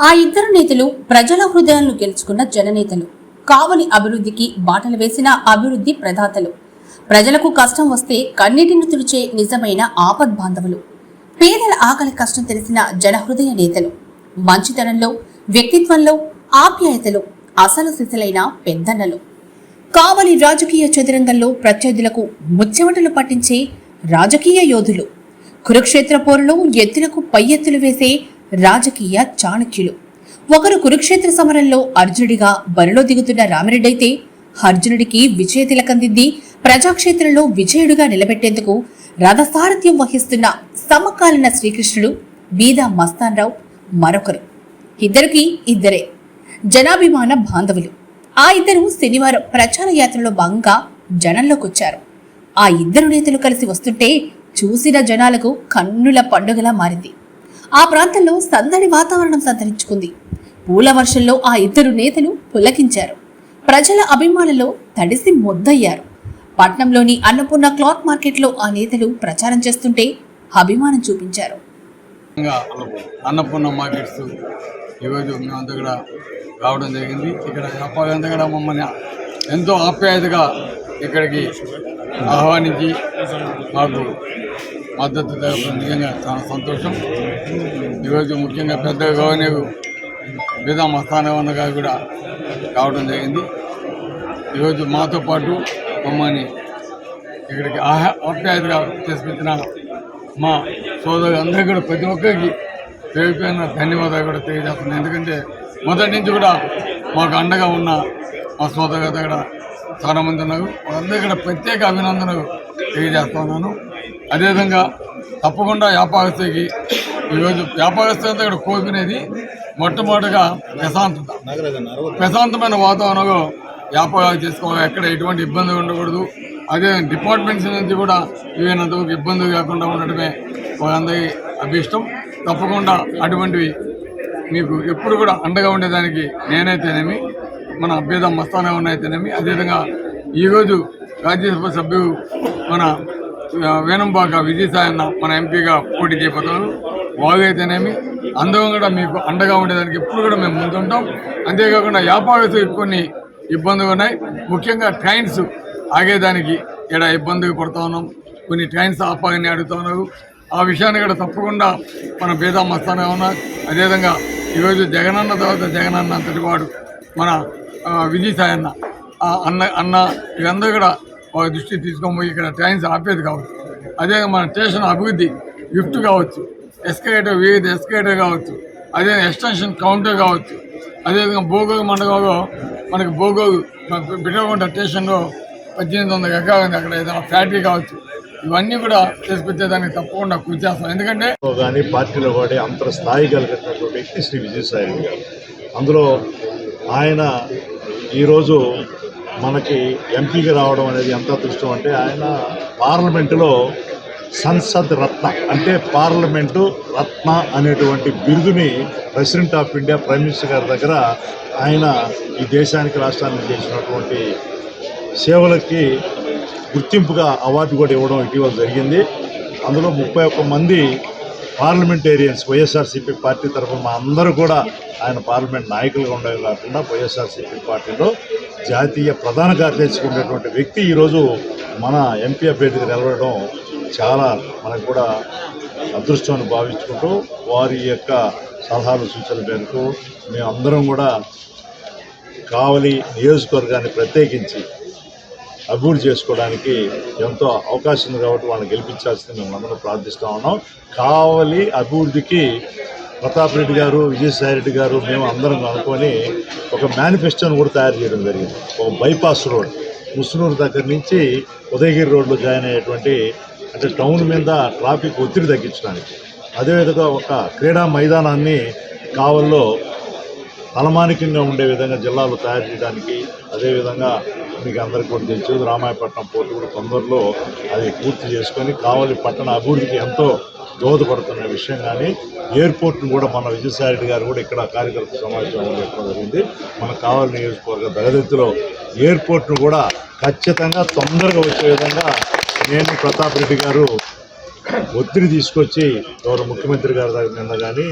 ఆ ఇద్దరు నేతలు ప్రజల హృదయాలను గెలుచుకున్న జననేతలు. కావలి అభివృద్ధికి బాటలు వేసిన అభివృద్ధి ప్రదాతలు. ప్రజలకు కష్టం వస్తే కన్నీటిని తుడిచే నిజమైన ఆపద్ బాంధవులు. పేదల ఆకలి కష్టం తెలిసిన జనహృదయ నేతలు. మంచితనంలో వ్యక్తిత్వంలో ఆప్యాయతలో అసలు సిసలైన పెద్దన్నలు. కావలి రాజకీయ చదురంగంలో ప్రత్యర్థులకు ముచ్చెమటలు పట్టించే రాజకీయ యోధులు. కురుక్షేత్ర పోరులో ఎత్తులకు పై ఎత్తులు వేసే రాజకీయ చాణక్యులు. ఒకరు కురుక్షేత్ర సమరంలో అర్జునుడిగా బరిలో దిగుతున్న రామిరెడ్డి అయితే అర్జునుడికి విజయ తిలకందిద్ది ప్రజాక్షేత్రంలో విజయుడిగా నిలబెట్టేందుకు రథసారథ్యం వహిస్తున్న సమకాలీన శ్రీకృష్ణుడు బీదా మస్తాన్రావు మరొకరు. ఇద్దరికి ఇద్దరే. జనాభిమాన బాంధవులు. ఆ ఇద్దరు శనివారం ప్రచార యాత్రలో భాగంగా జనంలోకొచ్చారు. ఆ ఇద్దరు నేతలు కలిసి వస్తుంటే చూసిన జనాలకు కన్నుల పండుగలా మారింది. ఆ ప్రాంతంలో సందడి వాతావరణం సంతరించుకుంది. పూల వర్షంలో ఆ ఇద్దరు నేతలు పులకించారు. ప్రజల అభిమానులు తడిసి మొద్దయ్యారు. పట్నంలోని అన్నపూర్ణ క్లాత్ మార్కెట్లో ఆ నేతలు ప్రచారం చేస్తుంటే అభిమానం చూపించారు. అన్నపూర్ణ మార్కెట్స్ ఈరోజు మేమంతా కూడా రావడం జరిగింది. ఇక్కడ వ్యాపారంతా కూడా మమ్మల్ని ఎంతో ఆప్యాయతగా ఇక్కడికి ఆహ్వానించి మాకు మద్దతు తెలపడం నిజంగా చాలా సంతోషం. ఈరోజు ముఖ్యంగా పెద్ద గవర్నర్ విధా మస్తానవన్న కూడా కావడం జరిగింది. ఈరోజు మాతో పాటు మమ్మల్ని ఇక్కడికి ఆహా ఆప్యాయతగా తీసుకొచ్చిన మా సోదరు అందరికీ కూడా ప్రతి ఒక్కరికి పేరు ధన్యవాదాలు కూడా తెలియజేస్తున్నాను. ఎందుకంటే మొదటి నుంచి కూడా మాకు అండగా ఉన్న మా సోదరు దగ్గర చాలామంది ఉన్నారు. వాళ్ళందరికీ కూడా ప్రత్యేక అభినందనలు తెలియజేస్తున్నాను. అదేవిధంగా తప్పకుండా వ్యాపారస్తుకి ఈరోజు వ్యాపారస్తులంతా ఇక్కడ కోరుకునేది మొట్టమొదటిగా ప్రశాంతత. ప్రశాంతమైన వాతావరణంలో వ్యాపారాలు చేసుకోవాలి. ఎక్కడ ఎటువంటి ఇబ్బంది ఉండకూడదు. అదే డిపార్ట్మెంట్స్ నుంచి కూడా వీలైనంత ఇబ్బంది కాకుండా ఉండడమే వాళ్ళందరి అభిష్టం. తప్పకుండా అటువంటివి మీకు ఎప్పుడు కూడా అండగా ఉండేదానికి నేనైతేనేమి మన అభ్యర్థ మస్తానే ఉన్నైతేనేమి అదేవిధంగా ఈరోజు రాజ్యసభ సభ్యుడు మన ఆ, వేణంబాక విజయసాయన్న మన ఎంపీగా పోటీ చేపడతాను వాగైతేనేమి అందరం కూడా మీకు అండగా ఉండేదానికి ఎప్పుడు కూడా మేము ముందుంటాం. అంతేకాకుండా వ్యాపారస్తులకు కొన్ని ఇబ్బందులు ఉన్నాయి. ముఖ్యంగా ట్రైన్స్ ఆగేదానికి ఇక్కడ ఇబ్బందికి పడుతూ ఉన్నాం. కొన్ని ట్రైన్స్ ఆపాలని అడుగుతూ ఉన్నారు. ఆ విషయాన్ని కూడా తప్పకుండా మన భేదా మస్తానే ఉన్నారు అదేవిధంగా ఈరోజు జగనన్న తర్వాత జగనన్న అంతటి వాడు మన ఆ, విజయసాయన్న ఆ అన్న అన్న ఇదందరూ కూడా ఒక దృష్టి తీసుకొని పోయి ఇక్కడ ట్రైన్స్ ఆపేది కావచ్చు. అదే మన స్టేషన్ అభివృద్ధి లిఫ్ట్ కావచ్చు ఎస్కలేటర్ వివిధ ఎస్కలేటర్ కావచ్చు అదే ఎక్స్టెన్షన్ కౌంటర్ కావచ్చు అదేవిధంగా భోగోగు మండలంలో మనకి భోగోగు బిడ్డకొండ స్టేషన్లో పద్దెనిమిది వందల ఎకరాలు ఉంది అక్కడ ఏదైనా ఫ్యాక్టరీ కావచ్చు. ఇవన్నీ కూడా తీసుకొచ్చేదానికి తప్పకుండా కృషి చేస్తాం. ఎందుకంటే కానీ పార్టీలో కూడా అంతర స్థాయి కలిగినటువంటి వ్యక్తి శ్రీ విజయసాయి గారు. అందులో ఆయన ఈరోజు మనకి ఎంపీగా రావడం అనేది ఎంత అదృష్టం అంటే ఆయన పార్లమెంటులో సంసద్ రత్న అంటే పార్లమెంటు రత్న అనేటువంటి బిరుదుని president of India prime minister గారి దగ్గర ఆయన ఈ దేశానికి రాష్ట్రానికి చేసినటువంటి సేవలకి గుర్తింపుగా అవార్డు కూడా ఇవ్వడం ఇటీవల జరిగింది. అందులో ముప్పై ఒక్క మంది పార్లమెంటేరియన్స్ వైఎస్ఆర్సీపీ పార్టీ తరఫున మా అందరూ కూడా ఆయన పార్లమెంట్ నాయకులుగా ఉండేవి కాకుండా వైఎస్ఆర్సీపీ పార్టీలో జాతీయ ప్రధాన కార్యదర్శిగా ఉండేటువంటి వ్యక్తి ఈరోజు మన ఎంపీ అభ్యర్థిగా నిలవడం చాలా మనకు కూడా అదృష్టం భావించుకుంటూ వారి యొక్క సలహాలు సూచనల మేరకు మేమందరం కూడా కావలి నియోజకవర్గాన్ని ప్రత్యేకించి అభివృద్ధి చేసుకోవడానికి ఎంతో అవకాశం ఉంది కాబట్టి వాళ్ళని గెలిపించాల్సింది మేము అందరం ప్రార్థిస్తూ ఉన్నాం. కావలి అభివృద్ధికి ప్రతాప్ రెడ్డి గారు విజయసాయి రెడ్డి గారు మేము అందరం అనుకొని ఒక మేనిఫెస్టోని కూడా తయారు చేయడం జరిగింది. ఒక బైపాస్ రోడ్. ముసునూరు దగ్గర నుంచి ఉదయగిరి రోడ్లో జాయిన్ అయ్యేటువంటి అంటే టౌన్ మీద ట్రాఫిక్ ఒత్తిడి తగ్గించడానికి. అదేవిధంగా ఒక క్రీడా మైదానాన్ని కావల్లో తలమానికంగా ఉండే విధంగా జిల్లాలో తయారు చేయడానికి అదేవిధంగా మీకు అందరికీ కూడా తెలిసేది రామాయపట్నం పోర్టు కూడా తొందరలో అది పూర్తి చేసుకొని కావలి పట్టణ అభివృద్ధికి ఎంతో దోహదపడుతున్న విషయం కానీ ఎయిర్పోర్ట్ను కూడా మన విజయసాయిరెడ్డి గారు కూడా ఇక్కడ కార్యకర్త సమావేశంలో చెప్పడం జరిగింది. మన కావలి నియోజకవర్గ దగదెత్తులో ఎయిర్పోర్ట్ను కూడా ఖచ్చితంగా తొందరగా వచ్చే విధంగా నేను ప్రతాప్ రెడ్డి గారు ఒత్తిడి తీసుకొచ్చి గౌరవ ముఖ్యమంత్రి గారి దగ్గర నిన్న కానీ